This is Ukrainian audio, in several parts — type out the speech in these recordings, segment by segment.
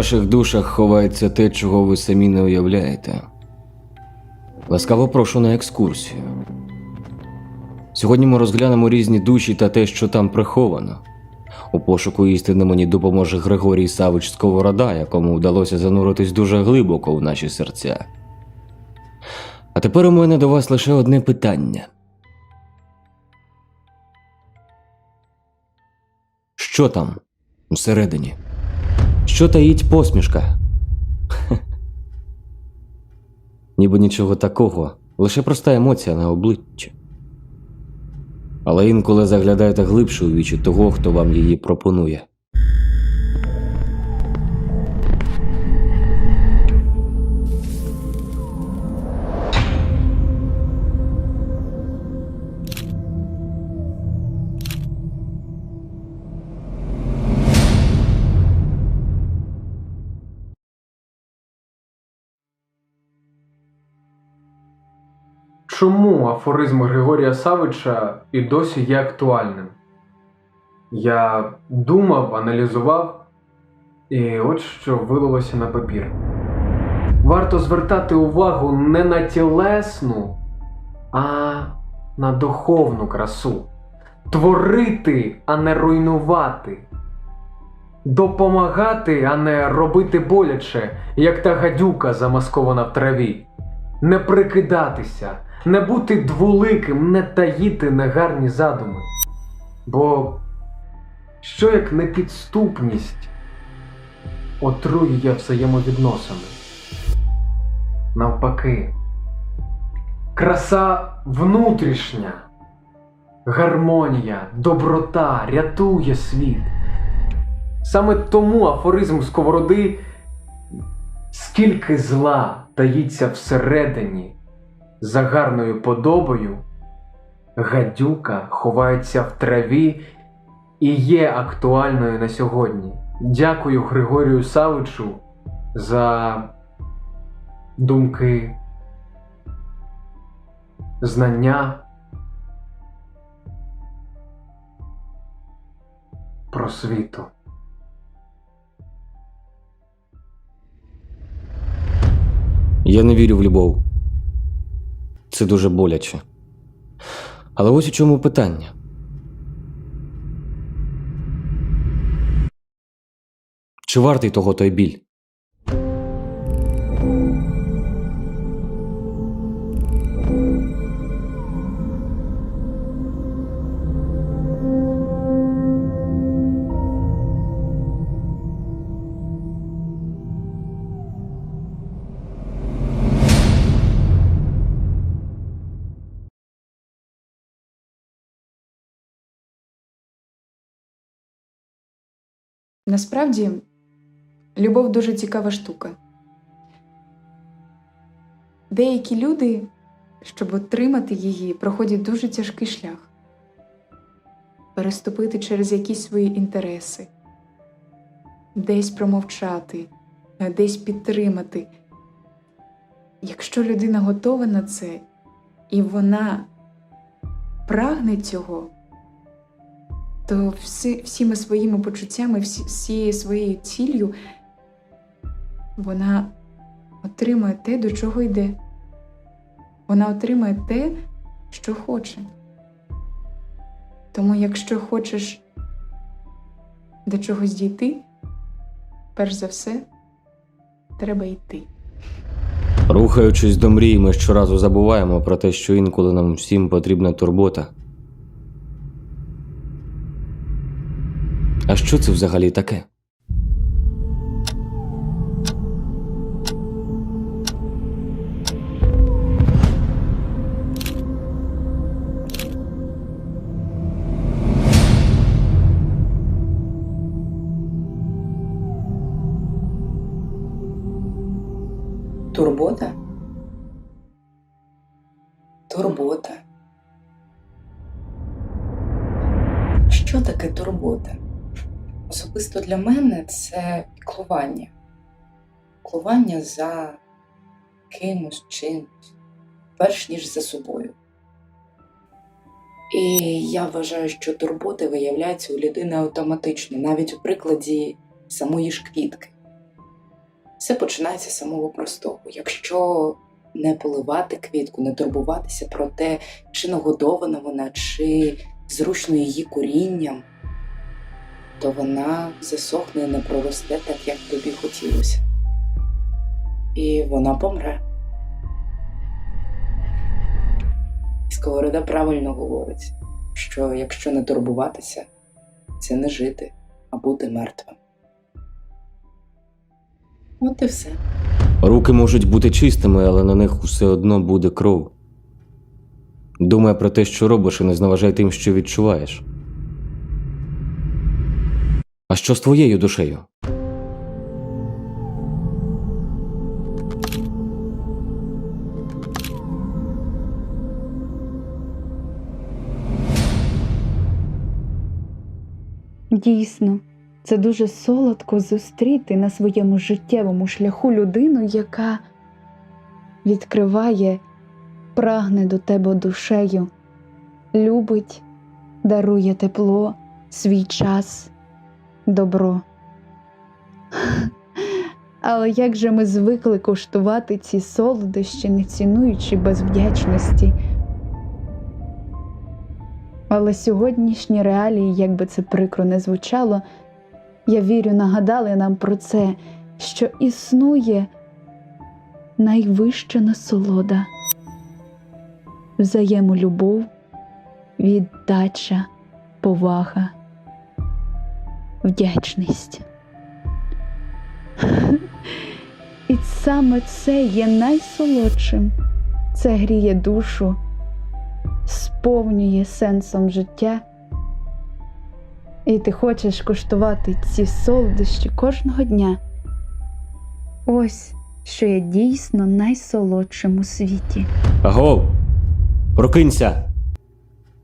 ваших душах ховається те, чого ви самі не уявляєте. Ласкаво прошу на екскурсію. Сьогодні ми розглянемо різні душі та те, що там приховано. У пошуку істини мені допоможе Григорій Савич Сковорода, якому вдалося зануритись дуже глибоко в наші серця. А тепер у мене до вас лише одне питання. Що там всередині? Що таїть посмішка? Ніби нічого такого, лише проста емоція на обличчі. Але інколи заглядаєте глибше у вічі того, хто вам її пропонує. Чому афоризм Григорія Савича і досі є актуальним? Я думав, аналізував, і от що вилилося на папір. Варто звертати увагу не на тілесну, а на духовну красу. Творити, а не руйнувати. Допомагати, а не робити боляче, як та гадюка замаскована в траві. Не прикидатися, не бути двуликим, не таїти негарні задуми. Бо що як непідступність отруює взаємовідносини? Навпаки, краса внутрішня, гармонія, доброта рятує світ. Саме тому афоризм сковороди скільки зла таїться всередині за гарною подобою, гадюка ховається в траві і є актуальною на сьогодні. Дякую Григорію Савичу за думки, знання про світу. Я не вірю в любов. Це дуже боляче. Але ось у чому питання. Чи вартий того той біль? Насправді, любов дуже цікава штука. Деякі люди, щоб отримати її, проходять дуже тяжкий шлях переступити через якісь свої інтереси, десь промовчати, десь підтримати. Якщо людина готова на це, і вона прагне цього, то всі, всіми своїми почуттями, всі, всією своєю ціллю вона отримує те, до чого йде. Вона отримує те, що хоче. Тому, якщо хочеш до чогось дійти, перш за все, треба йти. Рухаючись до мрії, ми щоразу забуваємо про те, що інколи нам всім потрібна турбота. А що це взагалі таке? Для мене це піклування. Піклування за кимось, чимось, перш ніж за собою. І я вважаю, що турбота виявляється у людини автоматично, навіть у прикладі самої ж квітки. Все починається з самого простого. Якщо не поливати квітку, не турбуватися про те, чи нагодована вона, чи зручно її корінням, то вона засохне не проросте так, як тобі хотілося. І вона помре. Сковорода правильно говорить, що якщо не турбуватися, це не жити, а бути мертвим. От і все. Руки можуть бути чистими, але на них усе одно буде кров. Думай про те, що робиш, і не зневажай тим, що відчуваєш. А що з твоєю душею? Дійсно, це дуже солодко зустріти на своєму життєвому шляху людину, яка відкриває, прагне до тебе душею, любить, дарує тепло, свій час, добро. Але як же ми звикли коштувати ці солодощі, не цінуючи без вдячності? Але сьогоднішні реалії, як би це прикро не звучало, я вірю, нагадали нам про це, що існує найвища насолода, взаємолюбов, віддача, повага, вдячність. І саме це є найсолодшим. Це гріє душу сповнює сенсом життя, і ти хочеш коштувати ці солодощі кожного дня. Ось що є дійсно найсолодшим у світі. Агов! Прокинься!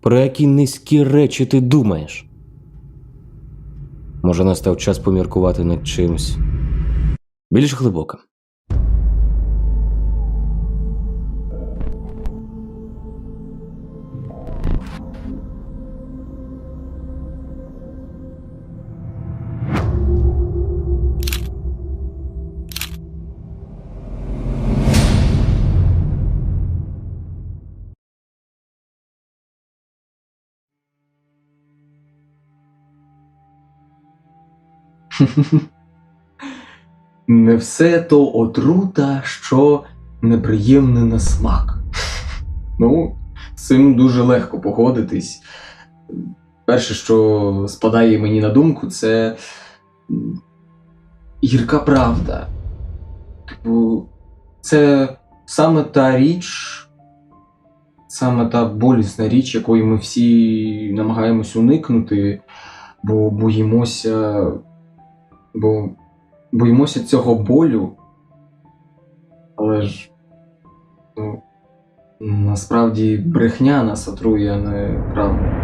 Про які низькі речі ти думаєш? Може, настав час поміркувати над чимось більш глибоким. Не все то отрута, що неприємне на смак. Ну, з цим дуже легко погодитись. Перше, що спадає мені на думку, це гірка правда. Типу, це саме та річ, саме та болісна річ, якої ми всі намагаємось уникнути, бо боїмося. Бо боїмося цього болю. Але ж ну, насправді брехня нас отрує, а не правда.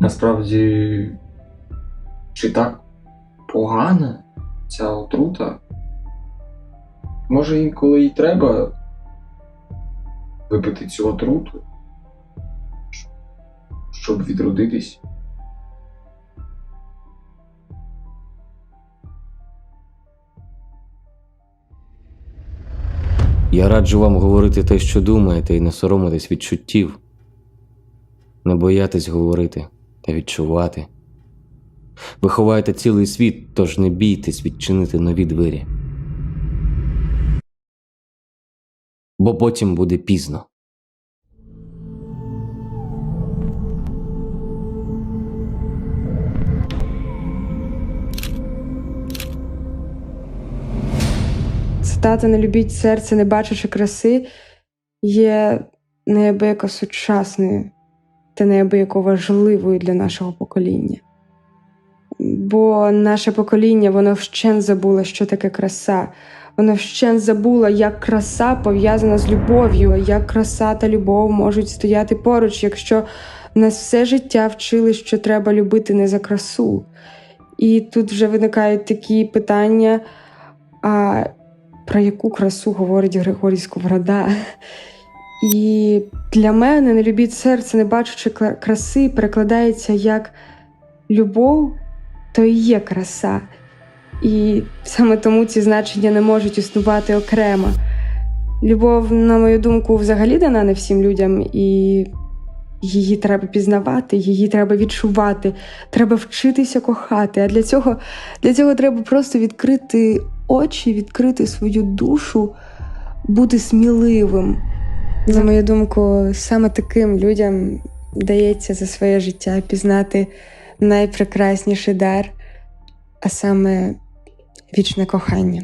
Насправді, чи так погана ця отрута? Може, інколи й треба випити цю отруту, щоб відродитись. Я раджу вам говорити те, що думаєте, і не соромитись відчуттів, не боятись говорити та відчувати. Ви ховаєте цілий світ, тож не бійтесь відчинити нові двері. Бо потім буде пізно. Цитата Не любіть серце, не бачачи краси, є неабияко сучасною та неабияко важливою для нашого покоління. Бо наше покоління воно вщен забуло, що таке краса. Воно вщен забуло, як краса пов'язана з любов'ю, як краса та любов можуть стояти поруч, якщо нас все життя вчили, що треба любити не за красу. І тут вже виникають такі питання. А про яку красу говорить Григорій Сковорода. І для мене не любіть серце, не бачучи краси, перекладається як любов то і є краса. І саме тому ці значення не можуть існувати окремо. Любов, на мою думку, взагалі дана не всім людям, і її треба пізнавати, її треба відчувати, треба вчитися кохати. А для цього, для цього треба просто відкрити очі, відкрити свою душу, бути сміливим. На мою думку, саме таким людям дається за своє життя пізнати найпрекрасніший дар, а саме вічне кохання.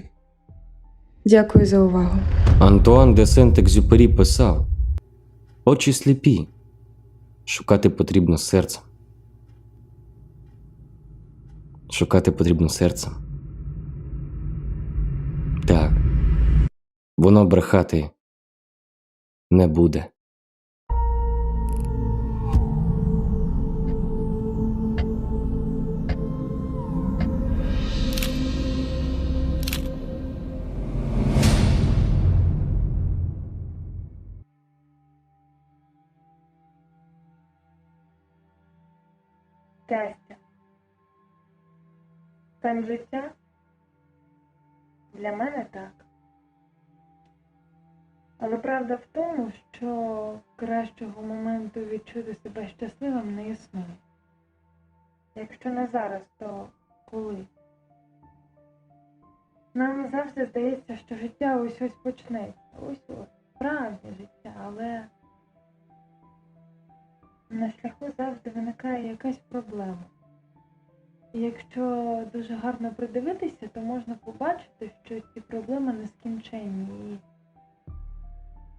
Дякую за увагу. Антуан де Сент-Екзюпері писав: Очі сліпі. Шукати потрібно серцем. Шукати потрібно серцем. Так. Воно брехати не буде. Стан життя? Для мене так. Але правда в тому, що кращого моменту відчути себе щасливим не існує. Якщо не зараз, то коли? Нам завжди здається, що життя ось ось почнеться. Ось ось справжнє життя, але на шляху завжди виникає якась проблема. Якщо дуже гарно придивитися, то можна побачити, що ці проблеми нескінченні,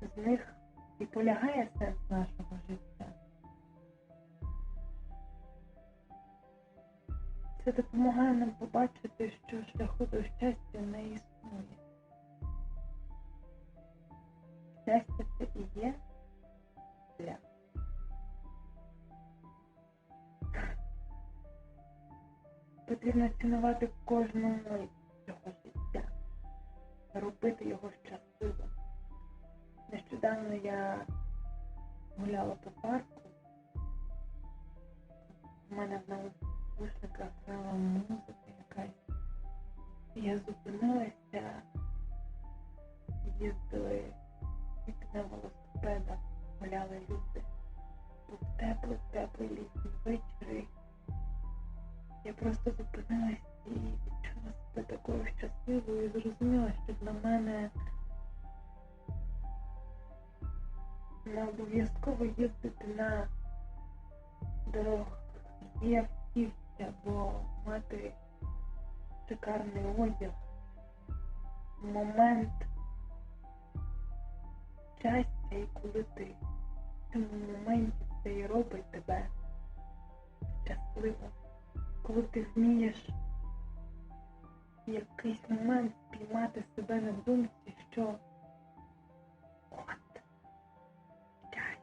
і з них і полягає сенс нашого життя. Це допомагає нам побачити, що шляху до щастя не існує. Щастя це і є шлях. Потрібно цінувати кожну мить цього життя, робити його щасливим. Нещодавно я гуляла по парку. У мене в навушниках грала музика якась. Я зупинилася, їздили на велосипедах, гуляли люди. Був теплий, теплий літній вечір. Я просто зупинилась і відчула себе такою щасливою і зрозуміла, що для мене не обов'язково їздити на дорогах є автівці або мати шикарний одяг. Момент щастя і коли ти в цьому моменті це і робить тебе щасливим коли ти вмієш в якийсь момент спіймати себе на думці, що от щастя.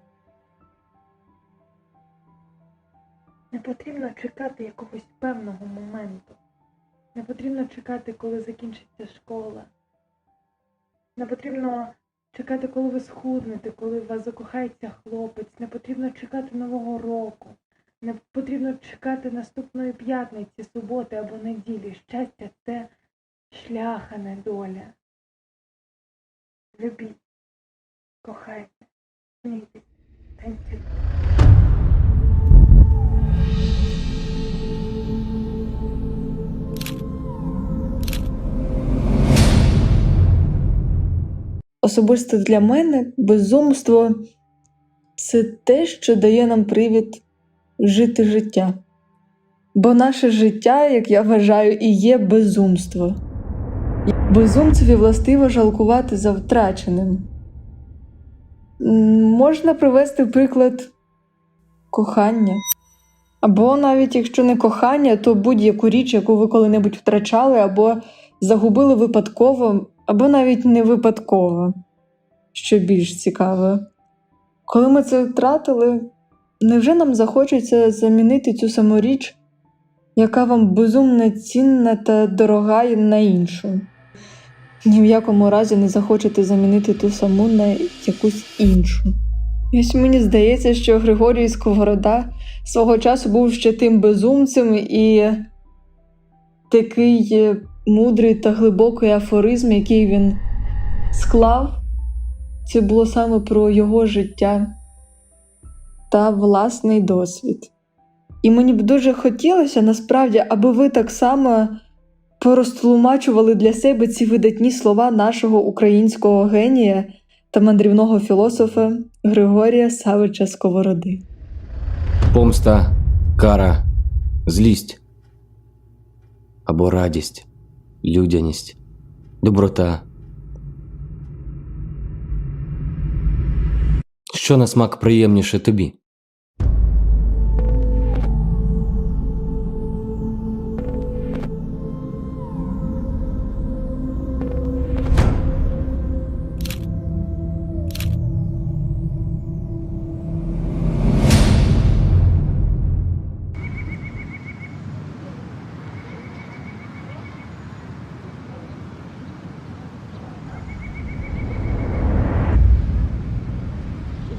Не потрібно чекати якогось певного моменту. Не потрібно чекати, коли закінчиться школа. Не потрібно чекати, коли ви схуднете, коли в вас закохається хлопець. Не потрібно чекати Нового року. Не потрібно чекати наступної п'ятниці, суботи або неділі. Щастя це шлях, а не доля. Любіть, кохайте, смійтесь, танцюйте. Особисто для мене безумство це те, що дає нам привід жити життя. Бо наше життя, як я вважаю, і є безумство. Безумцеві властиво жалкувати за втраченим. Можна привести приклад кохання. Або навіть якщо не кохання, то будь-яку річ, яку ви коли-небудь втрачали, або загубили випадково, або навіть не випадково, що більш цікаве. Коли ми це втратили, невже нам захочеться замінити цю саму річ, яка вам безумно цінна та дорога на іншу? Ні в якому разі не захочете замінити ту саму на якусь іншу. Ось мені здається, що Григорій Сковорода свого часу був ще тим безумцем і такий е, мудрий та глибокий афоризм, який він склав, це було саме про його життя та власний досвід. І мені б дуже хотілося насправді, аби ви так само порозтлумачували для себе ці видатні слова нашого українського генія та мандрівного філософа Григорія Савича Сковороди. Помста, кара, злість або радість, людяність, доброта. Що на смак приємніше тобі?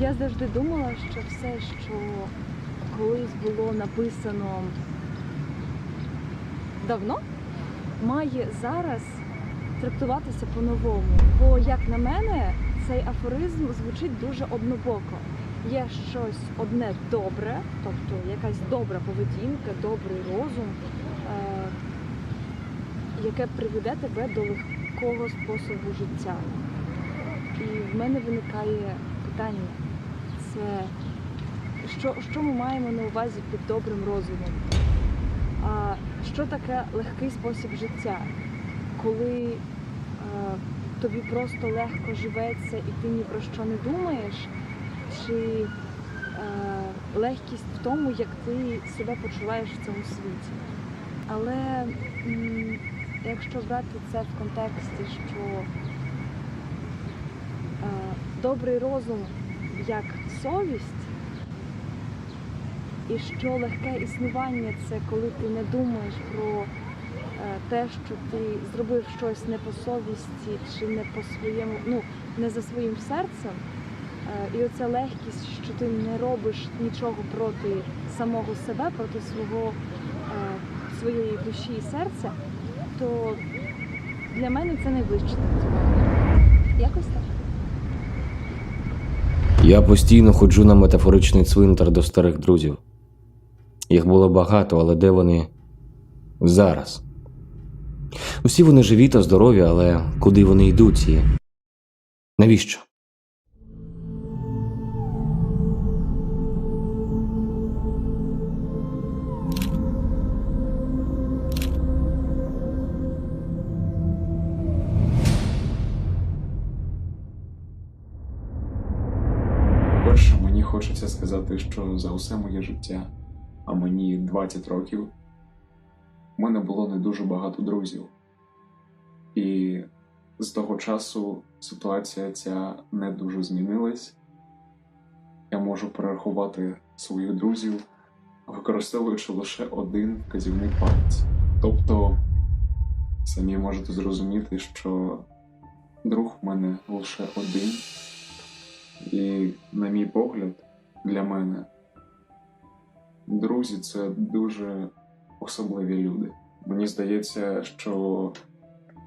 Я завжди думала, що все, що колись було написано давно, має зараз трактуватися по-новому. Бо, як на мене, цей афоризм звучить дуже однобоко. Є щось одне добре, тобто якась добра поведінка, добрий розум, е- яке приведе тебе до легкого способу життя. І в мене виникає питання: що, що ми маємо на увазі під добрим розумом? А що таке легкий спосіб життя? Коли е, тобі просто легко живеться і ти ні про що не думаєш, чи е, легкість в тому, як ти себе почуваєш в цьому світі? Але м, якщо брати це в контексті, що е, добрий розум як совість, і що легке існування це коли ти не думаєш про е, те, що ти зробив щось не по совісті чи не по своєму, ну не за своїм серцем. Е, І оця легкість, що ти не робиш нічого проти самого себе, проти свого, е, своєї душі і серця, то для мене це найближче. Якось так. Я постійно ходжу на метафоричний цвинтар до старих друзів. Їх було багато, але де вони зараз? Усі вони живі та здорові, але куди вони йдуть і навіщо? Хочеться сказати, що за усе моє життя, а мені 20 років, в мене було не дуже багато друзів. І з того часу ситуація ця не дуже змінилась. Я можу перерахувати своїх друзів, використовуючи лише один вказівний палець. Тобто, самі можете зрозуміти, що друг в мене лише один. І, на мій погляд, для мене друзі це дуже особливі люди. Мені здається, що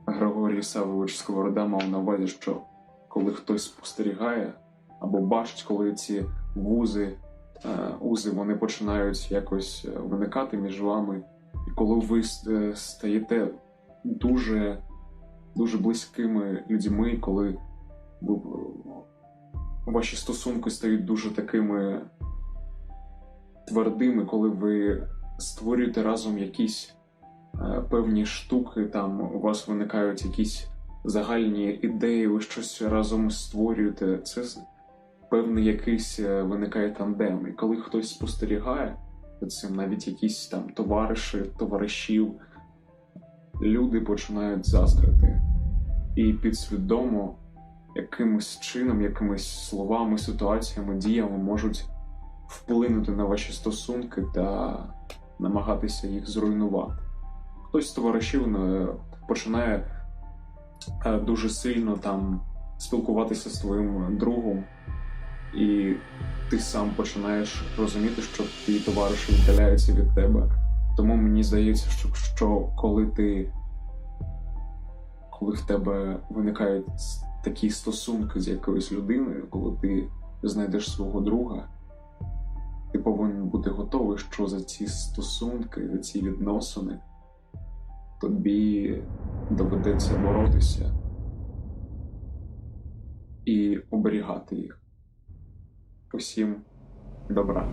Григорій Савович Сковорода мав на увазі, що коли хтось спостерігає або бачить, коли ці вузи, е, узи вони починають якось е, виникати між вами, і коли ви е, стаєте дуже, дуже близькими людьми, коли ви ваші стосунки стають дуже такими твердими, коли ви створюєте разом якісь е, певні штуки, там у вас виникають якісь загальні ідеї, ви щось разом створюєте. Це певний якийсь е, виникає тандем. І коли хтось спостерігає цим, навіть якісь там товариші, товаришів, люди починають заздрити. І підсвідомо якимось чином, якимись словами, ситуаціями, діями можуть вплинути на ваші стосунки та намагатися їх зруйнувати. Хтось з товаришів е, починає е, дуже сильно там спілкуватися з твоїм другом, і ти сам починаєш розуміти, що твої товариші віддаляються від тебе. Тому мені здається, що, що коли ти коли в тебе виникають такі стосунки з якоюсь людиною, коли ти знайдеш свого друга, ти повинен бути готовий, що за ці стосунки, за ці відносини тобі доведеться боротися і оберігати їх. Усім добра.